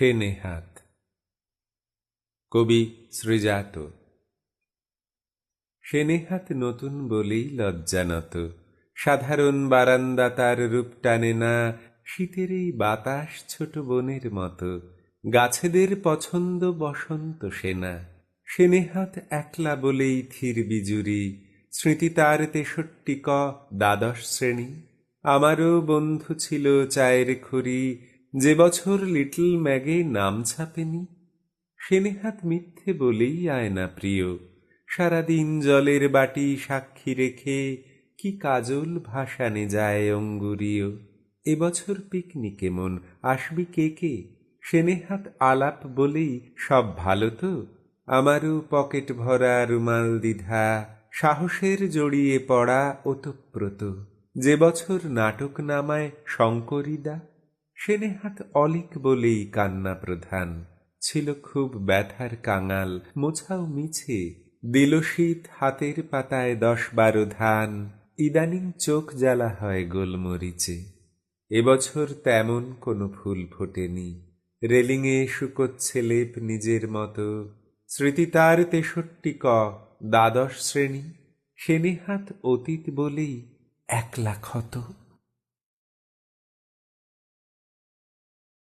সে নেহাত। কবি সৃজাত, সে নেহাত নতুন বলেই লজ্জানত। সাধারণ বারান্দা তার রূপ টানে না, শীতের এই বাতাস ছোট বনের মতো। গাছেদের পছন্দ বসন্ত সেনা সে নেহাত একলা বলেই থির বিজুরি। স্মৃতি তার তেষট্টি ক দ্বাদশ শ্রেণি। আমারও বন্ধু ছিল চায়ের খড়ি যে বছর লিটল ম্যাগে নাম ছাপেনি, সে নেহাত মিথ্যে বলেই আয় না প্রিয়। সারাদিন জলের বাটি সাক্ষী রেখে কি কাজল ভাসানে যায় অঙ্গুরীয়। এবছর পিকনিকে মন আসবি কে কে সেনেহাত আলাপ বলেই সব ভালো তো। আমারও পকেট ভরা রুমাল দ্বিধা, সাহসের জড়িয়ে পড়া ওতপ্রোত। যে বছর নাটক নামায় শঙ্করিদা সে নেহাত অলিক বলেই কান্না প্রধান। ছিল খুব ব্যথার কাঙাল, মোছাও মিছে। দিল শীত হাতের পাতায় দশ বারো ধান। ইদানিং চোখ জ্বালা হয় গোলমরিচে। এবছর তেমন কোনো ফুল ফোটেনি। রেলিংয়ে শুকোচ্ছে লেপ নিজের মতো। স্মৃতি তার তেষট্টি ক, দ্বাদশ শ্রেণি। সে নেহাত অতীত বলেই একলা ক্ষত।